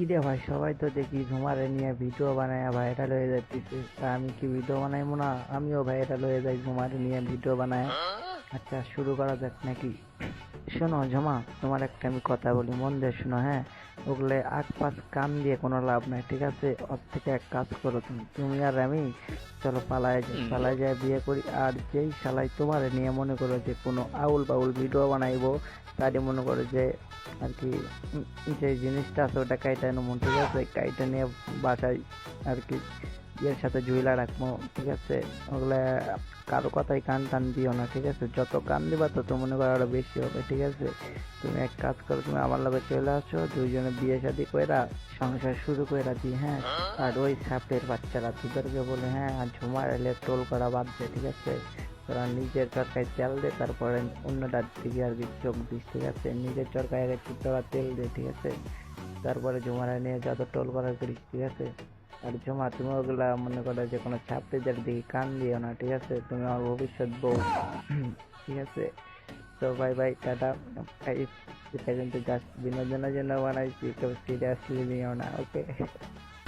কি রে ভাই সবাই তো দেখি ঝুমারে নিয়ে ভিডিও বানায় ভাইরাল হয়ে যাচ্ছে তা আমি কি ভিডিও বানাইবো না? আমিও ভাইরাল হয়ে যাই ঝুমারে নিয়ে ভিডিও বানায়। আচ্ছা শুরু করা যাক নাকি? শোনো ঝমা তোমার একটা আমি কথা বলি মন দিয়ে শোনো হ্যাঁ? ওগুলো আগ পাশ কান দিয়ে কোনো লাভ নাই ঠিক আছে? ওর থেকে এক কাজ করো তুমি তুমি আর আমি চলো পালায় যাই পালায় যায় বিয়ে করি আর যেই শালাই তোমার নিয়ে মনে করো যে কোনো আউল বাউল ভিডিও বানাইবো তারই মনে করো যে আর কি যে জিনিসটা আছে ওটা কাইটা নেব ঠিক আছে? কাইটা নিয়ে বাসায় আর কি ইয়ের সাথে ঝুইলা রাখব, ঠিক আছে? ওগুলা কারও কথাই কান টান দিও না, ঠিক আছে? যত কান দিবা তত মনে করো আরও বেশি হবে, ঠিক আছে? তুমি এক কাজ করো, তুমি আমার লগে চলে আসো, দুইজনে বিয়ে শাদি কইরা সংসার শুরু কইরা দিই হ্যাঁ? আর ওই সাপের বাচ্চারা তোদেরকে বলে হ্যাঁ আর ঝুমার এলে টোল করা বাদ দে, ঠিক আছে? তোরা নিজের চরকায় তেল দে, তারপরে অন্যটার দিকে আর কি চোখ দিস, ঠিক আছে? নিজের চরকায় আগে তোরা তেল দে, ঠিক আছে? তারপরে ঝুমারা নিয়ে যত টোল করা করিস, ঠিক আছে? আর জমা তুমি ওগুলা মনে করো যে কোনো ছাত্রীদের দিকে কান দিও না, ঠিক আছে? তুমি আমার ভবিষ্যৎ বউ। ঠিক আছে? তো বাই বাই টাটা। এটা কিন্তু জাস্ট বিনোদনের জন্য বানাইছি কেউ সিরিয়াসলি নিও না ওকে